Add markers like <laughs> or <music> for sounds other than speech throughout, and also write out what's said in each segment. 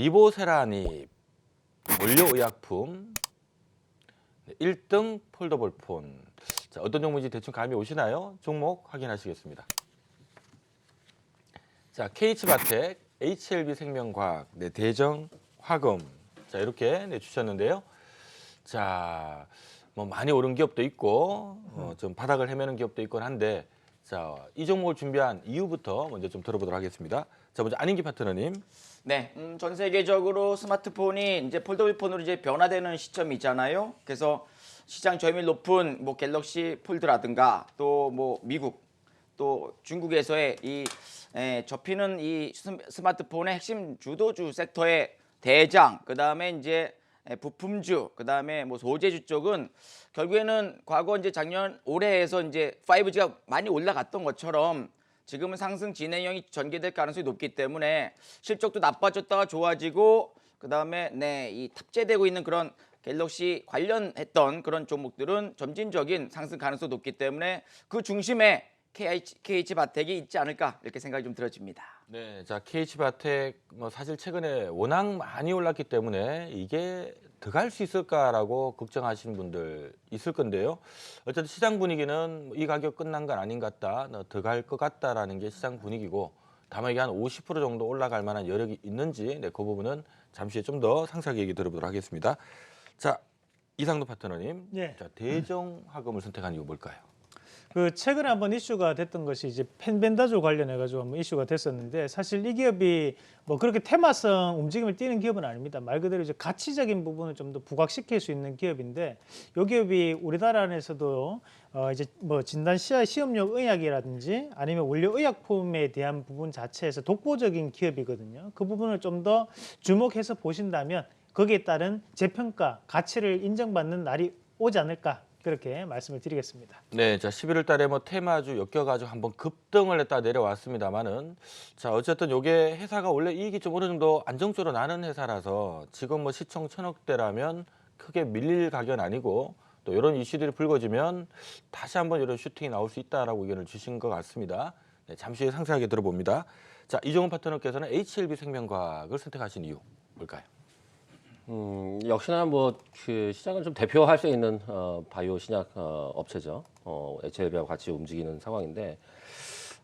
리보세라닙 원료의약품 네, 1등 폴더블 폰. 자, 어떤 종목인지 대충 감이 오시나요? 종목 확인하시겠습니다. 자, KH바텍, HLB 생명과학, 네, 대정 화금. 자, 이렇게 네, 주셨는데요. 자, 뭐 많이 오른 기업도 있고 어, 좀 바닥을 헤매는 기업도 있곤 한데 자, 이 종목을 준비한 이유부터 먼저 좀 들어보도록 하겠습니다. 자, 먼저 안인기 파트너님. 네, 음, 전 세계적으로 스마트폰이 이제 폴더블 폰으로 이제 변화되는 시점이잖아요. 그래서 시장 점유율 높은 뭐 갤럭시 폴드라든가 또 뭐 미국 또 중국에서의 이 에, 접히는 이 스- 스마트폰의 핵심 주도주 섹터의 대장, 그 다음에 이제 에, 부품주, 그 다음에 뭐 소재주 쪽은 결국에는 과거 이제 작년 올해에서 이제 5G가 많이 올라갔던 것처럼 지금은 상승 진행형이 전개될 가능성이 높기 때문에 실적도 나빠졌다가 좋아지고 그다음에 네, 이 탑재되고 있는 그런 갤럭시 관련했던 그런 종목들은 점진적인 상승 가능성이 높기 때문에 그 중심에 KH, KH 바텍이 있지 않을까 이렇게 생각이 좀 들어집니다. 네, 자 KH바텍 뭐 사실 최근에 워낙 많이 올랐기 때문에 이게 더갈수 있을까라고 걱정하시는 분들 있을 건데요. 어쨌든 시장 분위기는 뭐이 가격 끝난 건 아닌 것 같다, 더갈것 같다라는 게 시장 분위기고 다만 이게 한 50% 정도 올라갈 만한 여력이 있는지 네, 그 부분은 잠시 좀 더 상세하게 얘기 들어보도록 하겠습니다. 자 이상도 파트너님, 예. 자 대정 화금을 선택한 이유 뭘까요? 그 최근에 한번 이슈가 됐던 것이 이제 펜벤다조 관련해 가지고 한번 이슈가 됐었는데 사실 이 기업이 뭐 그렇게 테마성 움직임을 띠는 기업은 아닙니다. 말 그대로 이제 가치적인 부분을 좀 더 부각시킬 수 있는 기업인데 이 기업이 우리나라 안에서도 어 이제 뭐 진단 시야 시험용 의약이라든지 아니면 원료 의약품에 대한 부분 자체에서 독보적인 기업이거든요. 그 부분을 좀 더 주목해서 보신다면 거기에 따른 재평가 가치를 인정받는 날이 오지 않을까 그렇게 말씀을 드리겠습니다. 네, 자 11월 달에 뭐 테마주 엮여가지고 한번 급등을 했다 내려왔습니다만은 자 어쨌든 요게 회사가 원래 이익이 좀 어느 정도 안정적으로 나는 회사라서 지금 뭐 시총 천억대라면 크게 밀릴 가격은 아니고 또 이런 이슈들이 불거지면 다시 한번 이런 슈팅이 나올 수 있다라고 의견을 주신 것 같습니다. 네, 잠시 후에 상세하게 들어봅니다. 자 이종훈 파트너께서는 HLB 생명과학을 선택하신 이유 뭘까요? 음, 역시나 뭐 그 시장을 좀 대표할 수 있는 어, 바이오 신약 어, 업체죠. 어, HLB하고 같이 움직이는 상황인데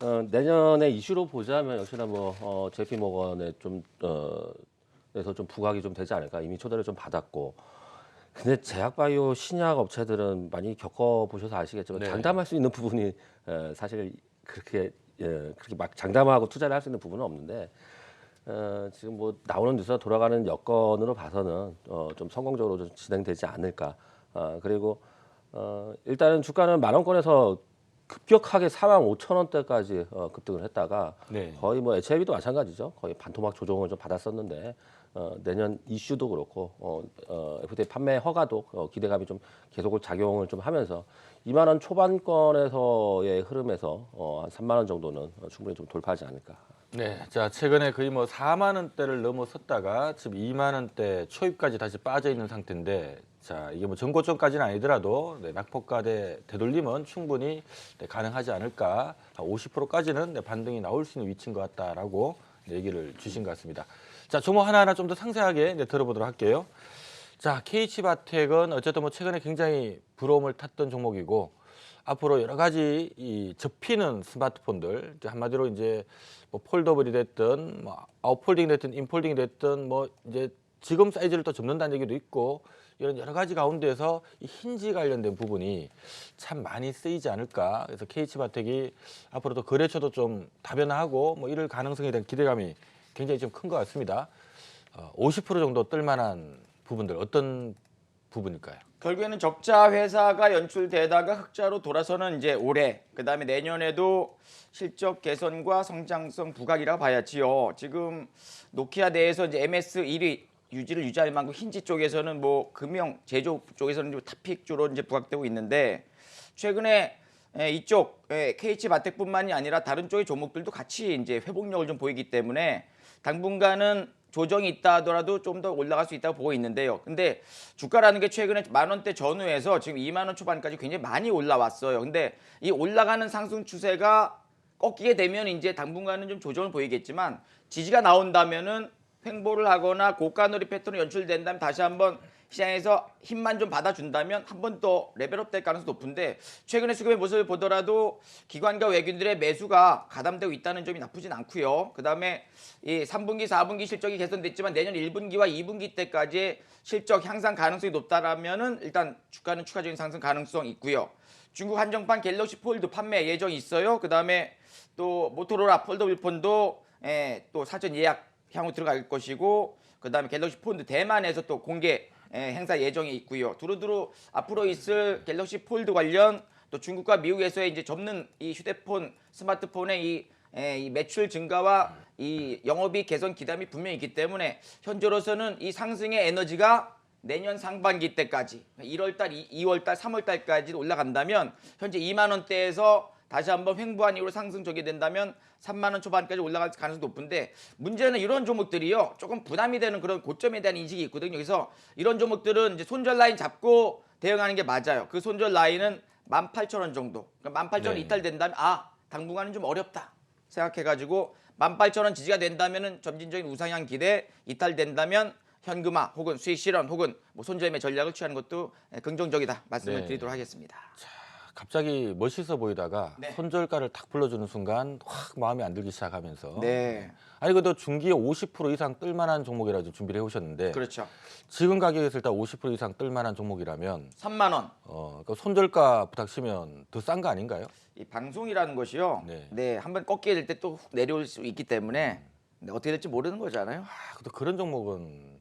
어, 내년에 이슈로 보자면 역시나 뭐 어, JP 모건의 좀 어, 에서 좀 부각이 좀 되지 않을까 이미 초대를 좀 받았고 근데 제약 바이오 신약 업체들은 많이 겪어 보셔서 아시겠지만 네. 장담할 수 있는 부분이 에, 사실 그렇게 예, 그렇게 막 장담하고 투자를 할 수 있는 부분은 없는데 어, 지금 뭐 나오는 뉴스가 돌아가는 여건으로 봐서는 어, 좀 성공적으로 좀 진행되지 않을까. 어, 그리고 어, 일단은 주가는 만 원권에서 급격하게 4만 5천 원대까지 어, 급등을 했다가 네. 거의 뭐 HLB도 마찬가지죠. 거의 반토막 조정을 좀 받았었는데 어, 내년 이슈도 그렇고 어, 어, FDA 판매 허가도 어, 기대감이 좀 계속 작용을 좀 하면서 2만 원 초반권에서의 흐름에서 어, 한 3만 원 정도는 어, 충분히 좀 돌파하지 않을까 네, 자 최근에 거의 뭐 4만 원대를 넘어섰다가 지금 2만 원대 초입까지 다시 빠져 있는 상태인데, 자 이게 뭐 전고점까지는 아니더라도 네, 낙폭가대 되돌림은 충분히 네, 가능하지 않을까. 50%까지는 네, 반등이 나올 수 있는 위치인 것 같다라고 네, 얘기를 주신 것 같습니다. 자 종목 하나하나 좀 더 상세하게 네, 들어보도록 할게요. 자 KH바텍은 어쨌든 뭐 최근에 굉장히 부러움을 탔던 종목이고 앞으로 여러 가지 이 접히는 스마트폰들 한마디로 이제 뭐 폴더블이 됐든 뭐 아웃폴딩이 됐든 인폴딩이 됐든 뭐 이제 지금 사이즈를 또 접는다는 얘기도 있고 이런 여러 가지 가운데서 이 힌지 관련된 부분이 참 많이 쓰이지 않을까 그래서 KH바텍이 앞으로도 거래처도 좀 다변화하고 뭐 이럴 가능성에 대한 기대감이 굉장히 좀 큰 것 같습니다. 어, 50% 정도 뜰만한 부분들 어떤 부분일까요? 결국에는 적자 회사가 연출되다가 흑자로 돌아서는 이제 올해 그다음에 내년에도 실적 개선과 성장성 부각이라 봐야지요. 지금 노키아 내에서 이제 MS 1위 유지를 유지할 만큼 힌지 쪽에서는 뭐 금형 제조 쪽에서는 좀 탑픽주로 이제 부각되고 있는데 최근에 에, 이쪽 에, KH 바텍뿐만이 아니라 다른 쪽의 종목들도 같이 이제 회복력을 좀 보이기 때문에 당분간은 조정이 있다 하더라도 좀 더 올라갈 수 있다고 보고 있는데요. 근데 주가라는 게 최근에 만 원대 전후에서 지금 2만 원 초반까지 굉장히 많이 올라왔어요. 근데 이 올라가는 상승 추세가 꺾이게 되면 이제 당분간은 좀 조정을 보이겠지만 지지가 나온다면은 횡보를 하거나 고가 놀이 패턴이 연출된다면 다시 한번 시장에서 힘만 좀 받아준다면 한 번 더 레벨업 될 가능성이 높은데 최근에 수급의 모습을 보더라도 기관과 외국인들의 매수가 가담되고 있다는 점이 나쁘진 않고요. 그다음에 이 3분기, 4분기 실적이 개선됐지만 내년 1분기와 2분기 때까지 실적 향상 가능성이 높다라면은 일단 주가는 추가적인 상승 가능성이 있고요. 중국 한정판 갤럭시 폴드 판매 예정이 있어요. 그다음에 또 모토로라 폴더블 폰도 예, 또 사전 예약 향후 들어갈 것이고 그다음에 갤럭시 폴드 대만에서 또 공개 예, 행사 예정이 있고요. 두루두루 앞으로 있을 갤럭시 폴드 관련 또 중국과 미국에서의 이제 접는 이 휴대폰 스마트폰의 이, 예, 이 매출 증가와 이 영업이익 개선 기담이 분명히 있기 때문에 현재로서는 이 상승의 에너지가 내년 상반기 때까지 1월달, 2월달, 3월달까지 올라간다면 현재 2만 원대에서 다시 한번 횡보한 이후로 상승 전개된다면 3만 원 초반까지 올라갈 가능성이 높은데 문제는 이런 종목들이요 조금 부담이 되는 그런 고점에 대한 인식이 있거든요. 그래서 이런 종목들은 이제 손절 라인 잡고 대응하는 게 맞아요. 그 손절 라인은 18,000원 정도. 그러니까 18,000원 네. 이탈된다면 아 당분간은 좀 어렵다 생각해 가지고 18,000원 지지가 된다면은 점진적인 우상향 기대 이탈된다면 현금화 혹은 수익 실현 혹은 뭐 손절매 전략을 취하는 것도 긍정적이다 말씀을 네. 드리도록 하겠습니다. 갑자기 멋있어 보이다가 네. 손절가를 딱 불러주는 순간 확 마음에 안 들기 시작하면서 네, 아니 그래도 중기에 50% 이상 뜰만한 종목이라 좀 준비를 해오셨는데 그렇죠. 지금 가격에서 일단 50% 이상 뜰만한 종목이라면 3만 원. 어, 그 손절가 부탁치면 더 싼 거 아닌가요? 이 방송이라는 것이요. 네. 네, 한번 꺾게 될 때 또 훅 내려올 수 있기 때문에 네, 어떻게 될지 모르는 거잖아요. 아, 또 그런 종목은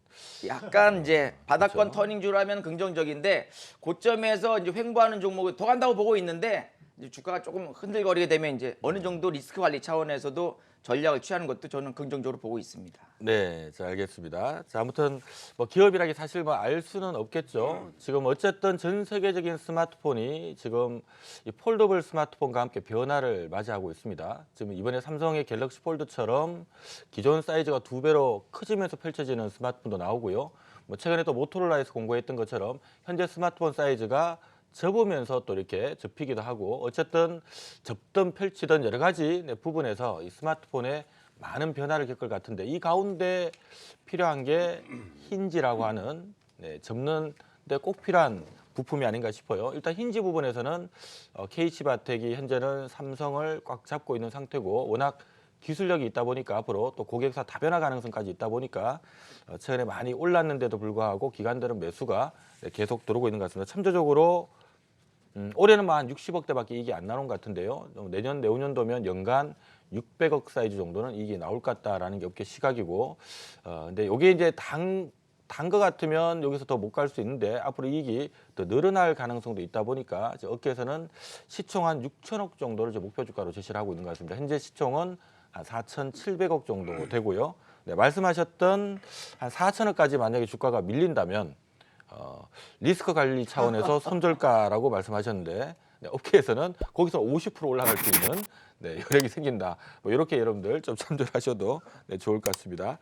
약간 이제 바닥권 그렇죠. 터닝주라면 긍정적인데 고점에서 이제 횡보하는 종목을 더 간다고 보고 있는데 이제 주가가 조금 흔들거리게 되면 이제 어느 정도 리스크 관리 차원에서도 전략을 취하는 것도 저는 긍정적으로 보고 있습니다. 네, 자 알겠습니다. 자 아무튼 뭐 기업이라기 사실 뭐 알 수는 없겠죠. 지금 어쨌든 전 세계적인 스마트폰이 지금 이 폴더블 스마트폰과 함께 변화를 맞이하고 있습니다. 지금 이번에 삼성의 갤럭시 폴드처럼 기존 사이즈가 두 배로 커지면서 펼쳐지는 스마트폰도 나오고요. 뭐 최근에 또 모토로라에서 공고했던 것처럼 현재 스마트폰 사이즈가 접으면서 또 이렇게 접히기도 하고 어쨌든 접든 펼치든 여러 가지 네, 부분에서 이 스마트폰에 많은 변화를 겪을 것 같은데 이 가운데 필요한 게 힌지라고 하는 네, 접는 데 꼭 필요한 부품이 아닌가 싶어요. 일단 힌지 부분에서는 어, KH바텍이 현재는 삼성을 꽉 잡고 있는 상태고 워낙 기술력이 있다 보니까 앞으로 또 고객사 다변화 가능성까지 있다 보니까 어, 최근에 많이 올랐는데도 불구하고 기관들은 매수가 네, 계속 들어오고 있는 것 같습니다. 참조적으로 음, 올해는 뭐 한 60억대밖에 이익이 안 나오는 것 같은데요. 좀 내년 내후년도면 연간 600억 사이즈 정도는 이익이 나올 것 같다라는 게 업계 시각이고, 어, 근데 이게 이제 당단것 같으면 여기서 더 못 갈 수 있는데 앞으로 이익이 더 늘어날 가능성도 있다 보니까 업계에서는 시총 한 6천억 정도를 목표 주가로 제시를 하고 있는 것 같습니다. 현재 시총은 한 4,700억 정도 되고요. 네, 말씀하셨던 한 4천억까지 만약에 주가가 밀린다면 어, 리스크 관리 차원에서 <laughs> 손절가라고 말씀하셨는데 네, 업계에서는 거기서 50% 올라갈 수 있는 네, 여력이 생긴다. 뭐 이렇게 여러분들 좀 참조하셔도 네, 좋을 것 같습니다.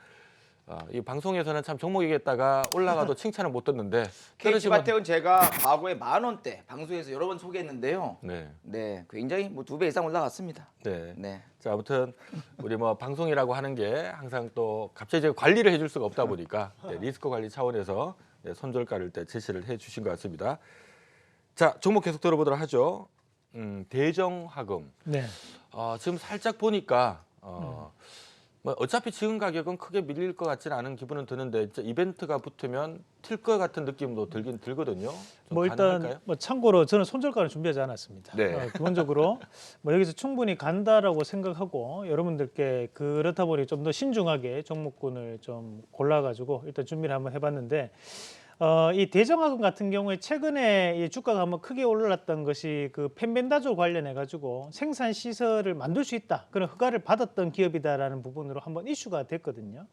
어, 이 방송에서는 참 종목이겠다가 올라가도 <laughs> 칭찬을 못 듣는데 떨어지면- KH바텍은 제가 과거에 만 원대 방송에서 여러 번 소개했는데요. 네, 네, 굉장히 뭐 두 배 이상 올라갔습니다. 네. 네. 자 아무튼 우리 뭐 방송이라고 하는 게 항상 또 갑자기 제가 관리를 해줄 수가 없다 보니까 <laughs> 네, 리스크 관리 차원에서 네, 손절가를 때 제시를 해주신 것 같습니다. 자 종목 계속 들어보도록 하죠. 음, 대정화금 네. 어, 지금 살짝 보니까 어, 뭐 어차피 지금 가격은 크게 밀릴 것 같지는 않은 기분은 드는데 이벤트가 붙으면 튈 것 같은 느낌도 들긴 들거든요. 좀뭐 일단 가능할까요? 뭐 참고로 저는 손절가를 준비하지 않았습니다. 네. 어, 기본적으로 뭐 여기서 충분히 간다라고 생각하고 여러분들께 그렇다 보니 좀 더 신중하게 종목군을 좀 골라가지고 일단 준비를 한번 해봤는데 어, 이 대정학원 같은 경우에 최근에 이 주가가 한번 크게 올랐던 것이 그 펜벤다조 관련해 가지고 생산 시설을 만들 수 있다 그런 허가를 받았던 기업이다라는 부분으로 한번 이슈가 됐거든요.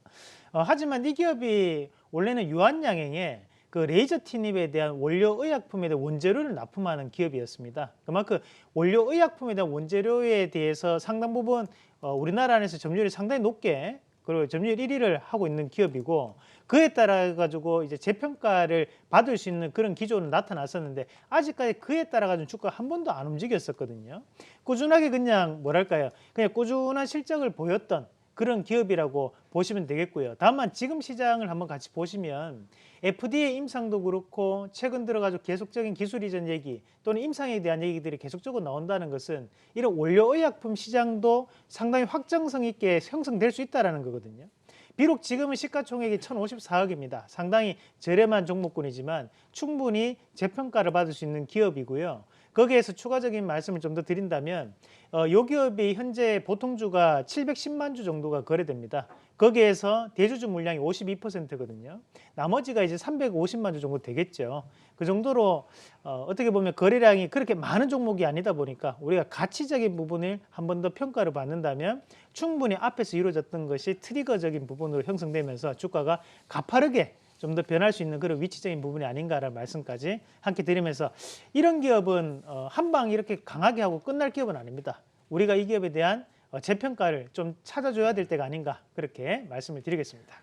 어, 하지만 이 기업이 원래는 유한양행에 그 레이저 티닙에 대한 원료 의약품에 대한 원재료를 납품하는 기업이었습니다. 그만큼 원료 의약품에 대한 원재료에 대해서 상당 부분 어, 우리나라 안에서 점유율이 상당히 높게 그리고 점유율 1위를 하고 있는 기업이고 그에 따라 가지고 이제 재평가를 받을 수 있는 그런 기조는 나타났었는데 아직까지 그에 따라 가지고 주가가 한 번도 안 움직였었거든요. 꾸준하게 그냥 뭐랄까요? 그냥 꾸준한 실적을 보였던 그런 기업이라고 보시면 되겠고요. 다만 지금 시장을 한번 같이 보시면 FDA 임상도 그렇고 최근 들어가지고 계속적인 기술 이전 얘기 또는 임상에 대한 얘기들이 계속적으로 나온다는 것은 이런 원료 의약품 시장도 상당히 확정성 있게 형성될 수 있다라는 거거든요. 비록 지금은 시가총액이 1,054억입니다. 상당히 저렴한 종목군이지만 충분히 재평가를 받을 수 있는 기업이고요. 거기에서 추가적인 말씀을 좀 더 드린다면 어, 요 기업이 현재 보통주가 710만 주 정도가 거래됩니다. 거기에서 대주주 물량이 52%거든요. 나머지가 이제 350만 주 정도 되겠죠. 그 정도로 어, 어떻게 보면 거래량이 그렇게 많은 종목이 아니다 보니까 우리가 가치적인 부분을 한 번 더 평가를 받는다면 충분히 앞에서 이루어졌던 것이 트리거적인 부분으로 형성되면서 주가가 가파르게 좀 더 변할 수 있는 그런 위치적인 부분이 아닌가라는 말씀까지 함께 드리면서 이런 기업은 어, 한방 이렇게 강하게 하고 끝날 기업은 아닙니다. 우리가 이 기업에 대한 어, 재평가를 좀 찾아줘야 될 때가 아닌가 그렇게 말씀을 드리겠습니다.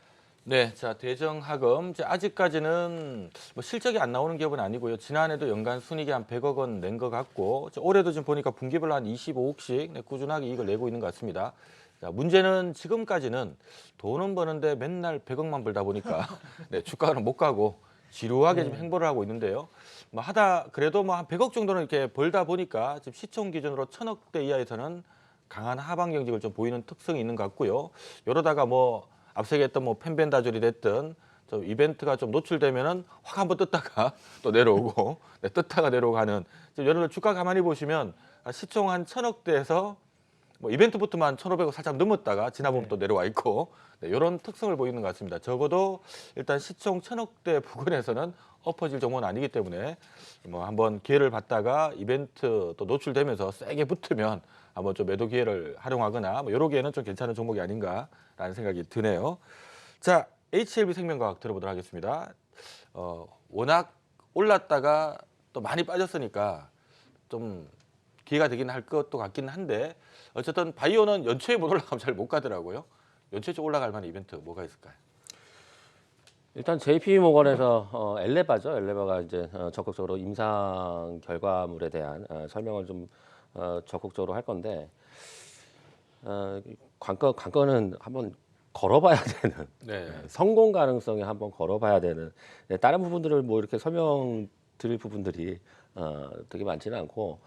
네, 자 이제 아직까지는 뭐 실적이 안 나오는 기업은 아니고요. 지난해도 연간 순이익이 한 100억 원 낸 것 같고 올해도 지금 보니까 분기별로 한 25억씩 네, 꾸준하게 이익을 내고 있는 것 같습니다. 자, 문제는 지금까지는 돈은 버는데 맨날 100억만 벌다 보니까 <laughs> 네, 주가는 못 가고 지루하게 좀 행보를 하고 있는데요. 뭐 하다 그래도 뭐 한 100억 정도는 이렇게 벌다 보니까 지금 시총 기준으로 1000억대 이하에서는 강한 하방 경직을 좀 보이는 특성이 있는 것 같고요. 이러다가 뭐 앞서 얘기했던 뭐 펜벤다졸이 됐든 좀 이벤트가 좀 노출되면은 확 한번 떴다가 <laughs> 또 내려오고 네, 떴다가 내려오고 하는 지금 여러분 주가 가만히 보시면 아, 시총 한 천억대에서 뭐 이벤트부터만 1,500억 살짝 넘었다가 지나보면 또 내려와 있고 네, 이런 특성을 보이는 것 같습니다. 적어도 일단 시총 1,000억대 부근에서는 엎어질 종목은 아니기 때문에 뭐 한번 기회를 받다가 이벤트 또 노출되면서 세게 붙으면 한번 좀 매도 기회를 활용하거나 뭐 여러 개는 좀 괜찮은 종목이 아닌가라는 생각이 드네요. 자, HLB 생명과학 들어보도록 하겠습니다. 어, 워낙 올랐다가 또 많이 빠졌으니까 좀 기회가 되긴 할 것도 같긴 한데 어쨌든 바이오는 연초에 못 올라가면 잘 못 가더라고요. 연초에 좀 올라갈 만한 이벤트 뭐가 있을까요? 일단 JP 모건에서 어, 엘레바죠. 엘레바가 이제 어, 적극적으로 임상 결과물에 대한 어, 설명을 좀 어, 적극적으로 할 건데 어, 관건 관건은 한번 걸어봐야 <laughs> 되는 네. 성공 가능성이 한번 걸어봐야 되는 네, 다른 부분들을 뭐 이렇게 설명 드릴 부분들이 어, 되게 많지는 않고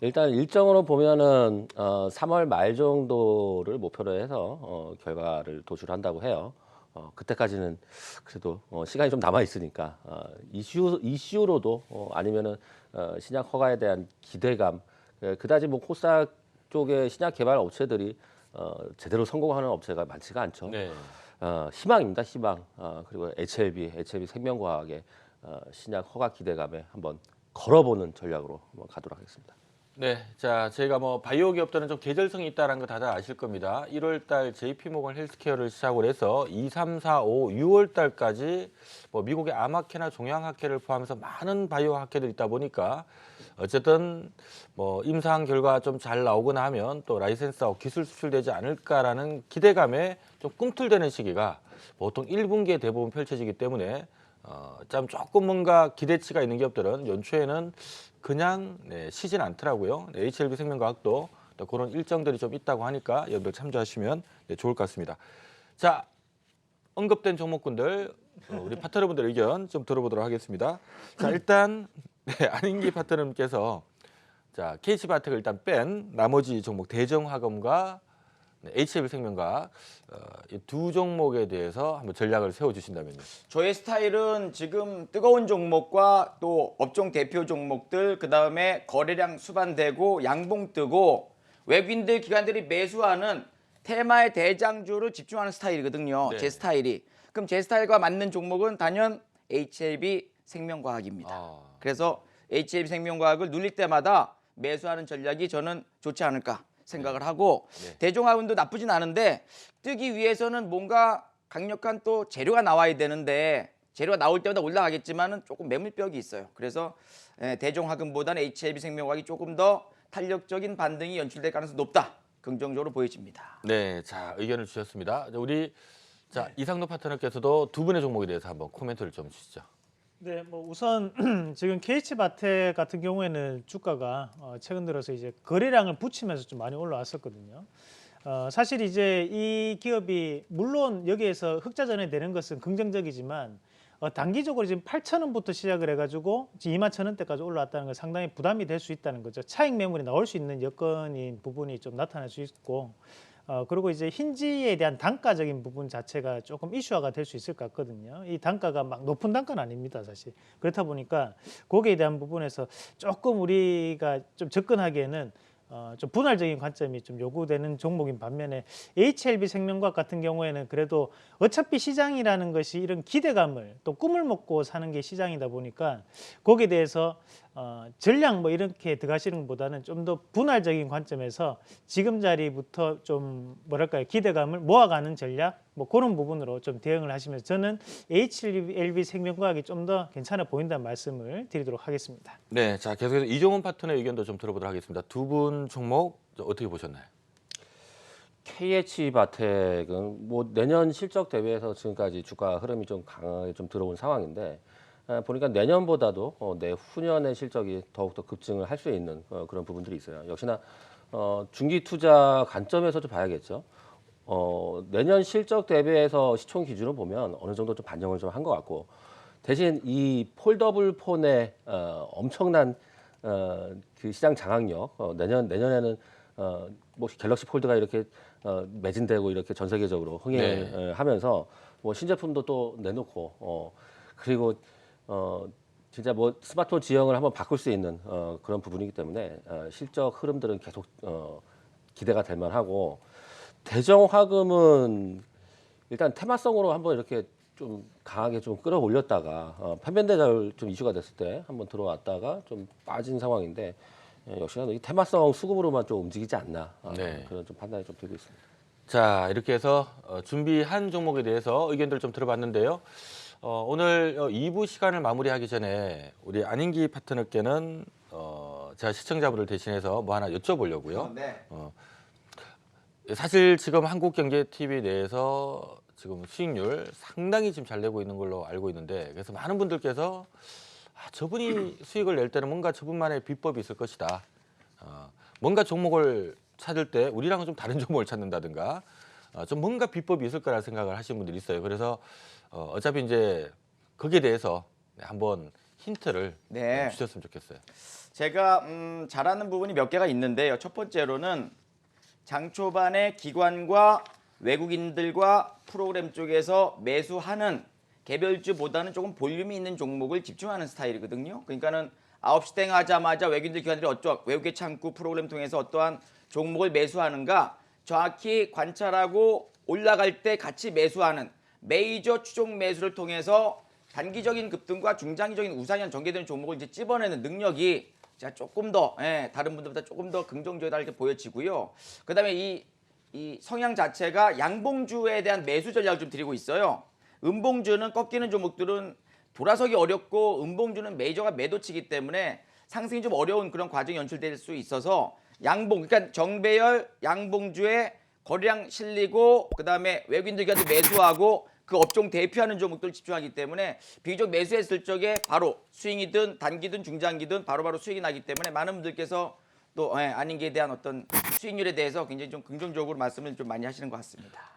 일단 일정으로 보면은 어, 3월 말 정도를 목표로 해서 어, 결과를 도출한다고 해요. 어, 그때까지는 그래도 어, 시간이 좀 남아 있으니까 어, 이슈 이슈로도 어, 아니면은 어, 신약 허가에 대한 기대감 예, 그다지 뭐 코스닥 쪽의 신약 개발 업체들이 어, 제대로 성공하는 업체가 많지가 않죠. 네. 어, 희망입니다, 희망. 어, 그리고 HLB, HLB 생명과학의 어, 신약 허가 기대감에 한번 걸어보는 전략으로 한번 가도록 하겠습니다. 네, 자 저희가 뭐 바이오 기업들은 좀 계절성이 있다는 거 다들 아실 겁니다. 1월달 JP모건 헬스케어를 시작으로 해서 2, 3, 4, 5, 6월달까지 뭐 미국의 아마케나 종양학회를 포함해서 많은 바이오 학회들이 있다 보니까 어쨌든 뭐 임상 결과 좀 잘 나오거나 하면 또 라이센스하고 기술 수출되지 않을까라는 기대감에 좀 꿈틀대는 시기가 보통 1분기에 대부분 펼쳐지기 때문에 어, 참 조금 뭔가 기대치가 있는 기업들은 연초에는 그냥 네, 쉬진 않더라고요. 네, HLB 생명과학도 또 그런 일정들이 좀 있다고 하니까 여러분들 참조하시면 네, 좋을 것 같습니다. 자, 언급된 종목군들 어, 우리 파트너분들 의견 좀 들어보도록 하겠습니다. 자, 일단 네, 안인기 파트너님께서 자 KC바텍을 일단 뺀 나머지 종목 대정화금과 네, HLB 생명과학 어, 이두 종목에 대해서 한번 전략을 세워주신다면요. 저의 스타일은 지금 뜨거운 종목과 또 업종 대표 종목들 그 다음에 거래량 수반되고 양봉 뜨고 외국인들 기관들이 매수하는 테마의 대장주를 집중하는 스타일이거든요. 네. 제 스타일이. 그럼 제 스타일과 맞는 종목은 단연 HLB 생명과학입니다. 아. 그래서 HLB 생명과학을 눌릴 때마다 매수하는 전략이 저는 좋지 않을까 생각을 하고 네. 대종화운도 나쁘진 않은데 뜨기 위해서는 뭔가 강력한 또 재료가 나와야 되는데 재료가 나올 때마다 올라가겠지만은 조금 매물벽이 있어요. 그래서 예, 대종화금보다는 HLB 생명과학이 조금 더 탄력적인 반등이 연출될 가능성이 높다. 긍정적으로 보여집니다. 네, 자 의견을 주셨습니다. 자, 우리 자 이상도 파트너께서도 두 분의 종목에 대해서 한번 코멘트를 좀 주시죠. 네, 뭐 우선 <clears throat> 지금 KH바텍 같은 경우에는 주가가 어, 최근 들어서 이제 거래량을 붙이면서 좀 많이 올라왔었거든요. 어, 사실 이제 이 기업이 물론 여기에서 흑자 전환되는 것은 긍정적이지만 어, 단기적으로 지금 8천 원부터 시작을 해가지고 지금 2만 천 원대까지 올라왔다는 건 상당히 부담이 될 수 있다는 거죠. 차익 매물이 나올 수 있는 여건인 부분이 좀 나타날 수 있고 어, 그리고 이제 힌지에 대한 단가적인 부분 자체가 조금 이슈화가 될 수 있을 것 같거든요. 이 단가가 막 높은 단가는 아닙니다, 사실. 그렇다 보니까 거기에 대한 부분에서 조금 우리가 좀 접근하기에는 어, 좀 분할적인 관점이 좀 요구되는 종목인 반면에 HLB 생명과학 같은 경우에는 그래도 어차피 시장이라는 것이 이런 기대감을 또 꿈을 먹고 사는 게 시장이다 보니까 거기에 대해서 어, 전량 뭐 이렇게 들어가시는 것보다는 좀 더 분할적인 관점에서 지금 자리부터 좀 뭐랄까요 기대감을 모아가는 전략 뭐 그런 부분으로 좀 대응을 하시면서 저는 HLB 생명과학이 좀 더 괜찮아 보인다는 말씀을 드리도록 하겠습니다. 네, 자 계속해서 이종훈 파트너의 의견도 좀 들어보도록 하겠습니다. 두 분 종목 어떻게 보셨나요? KH 바텍은 뭐 내년 실적 대비해서 지금까지 주가 흐름이 좀 강하게 좀 들어온 상황인데 아, 보니까 내년보다도 어, 내후년의 실적이 더욱더 급증을 할 수 있는 어, 그런 부분들이 있어요. 역시나 어, 중기 투자 관점에서 좀 봐야겠죠. 어, 내년 실적 대비해서 시총 기준으로 보면 어느 정도 좀 반영을 좀 한 것 같고 대신 이 폴더블 폰의 어, 엄청난 어, 그 시장 장악력 어, 내년 내년에는 어, 뭐 갤럭시 폴드가 이렇게 어, 매진되고 이렇게 전 세계적으로 흥행을 네. 어, 하면서 뭐 신제품도 또 내놓고 어, 그리고 어, 진짜 뭐 스마트폰 지형을 한번 바꿀 수 있는 어, 그런 부분이기 때문에 어, 실적 흐름들은 계속 어, 기대가 될 만하고 대정화금은 일단 테마성으로 한번 이렇게 좀 강하게 좀 끌어올렸다가 어, 편변대절 좀 이슈가 됐을 때 한번 들어왔다가 좀 빠진 상황인데 예, 역시나 이 테마성 수급으로만 좀 움직이지 않나 어, 네. 그런 좀 판단이 좀 들고 있습니다. 자 이렇게 해서 어, 준비한 종목에 대해서 의견들 좀 들어봤는데요. 어, 오늘 어, 2부 시간을 마무리하기 전에 우리 안인기 파트너께는 어, 제가 시청자분을 대신해서 뭐 하나 여쭤보려고요. 네. 사실 지금 한국경제TV 내에서 지금 수익률 상당히 지금 잘 내고 있는 걸로 알고 있는데 그래서 많은 분들께서 아, 저분이 <clears throat> 수익을 낼 때는 뭔가 저분만의 비법이 있을 것이다. 어, 뭔가 종목을 찾을 때 우리랑은 좀 다른 <laughs> 종목을 찾는다든가 어, 좀 뭔가 비법이 있을 거라 생각을 하시는 분들이 있어요. 그래서 어, 어차피 이제 거기에 대해서 네, 한번 힌트를 네. 주셨으면 좋겠어요. 제가 음, 잘하는 부분이 몇 개가 있는데요. 첫 번째로는 장 초반에 기관과 외국인들과 프로그램 쪽에서 매수하는 개별주보다는 조금 볼륨이 있는 종목을 집중하는 스타일이거든요. 그러니까는 9시 땡 하자마자 외국인들 기관들이 어떠 외국의 창구 프로그램 통해서 어떠한 종목을 매수하는가 정확히 관찰하고 올라갈 때 같이 매수하는 메이저 추종 매수를 통해서 단기적인 급등과 중장기적인 우상향 전개되는 종목을 이제 찝어내는 능력이 자 조금 더 예, 다른 분들보다 조금 더 긍정적이다 이렇게 보여지고요. 그다음에 이, 이 성향 자체가 양봉주에 대한 매수 전략을 좀 드리고 있어요. 음봉주는 꺾이는 종목들은 돌아서기 어렵고 음봉주는 메이저가 매도치기 때문에 상승이 좀 어려운 그런 과정이 연출될 수 있어서 양봉 그러니까 정배열 양봉주에 거래량 실리고 그다음에 외국인들 기관도 매수하고 그 업종 대표하는 종목들 집중하기 때문에 비교적 매수했을 적에 바로 스윙이든 단기든 중장기든 바로바로 수익이 나기 때문에 많은 분들께서 또 예, 아닌기에 대한 어떤 수익률에 대해서 굉장히 좀 긍정적으로 말씀을 좀 많이 하시는 것 같습니다.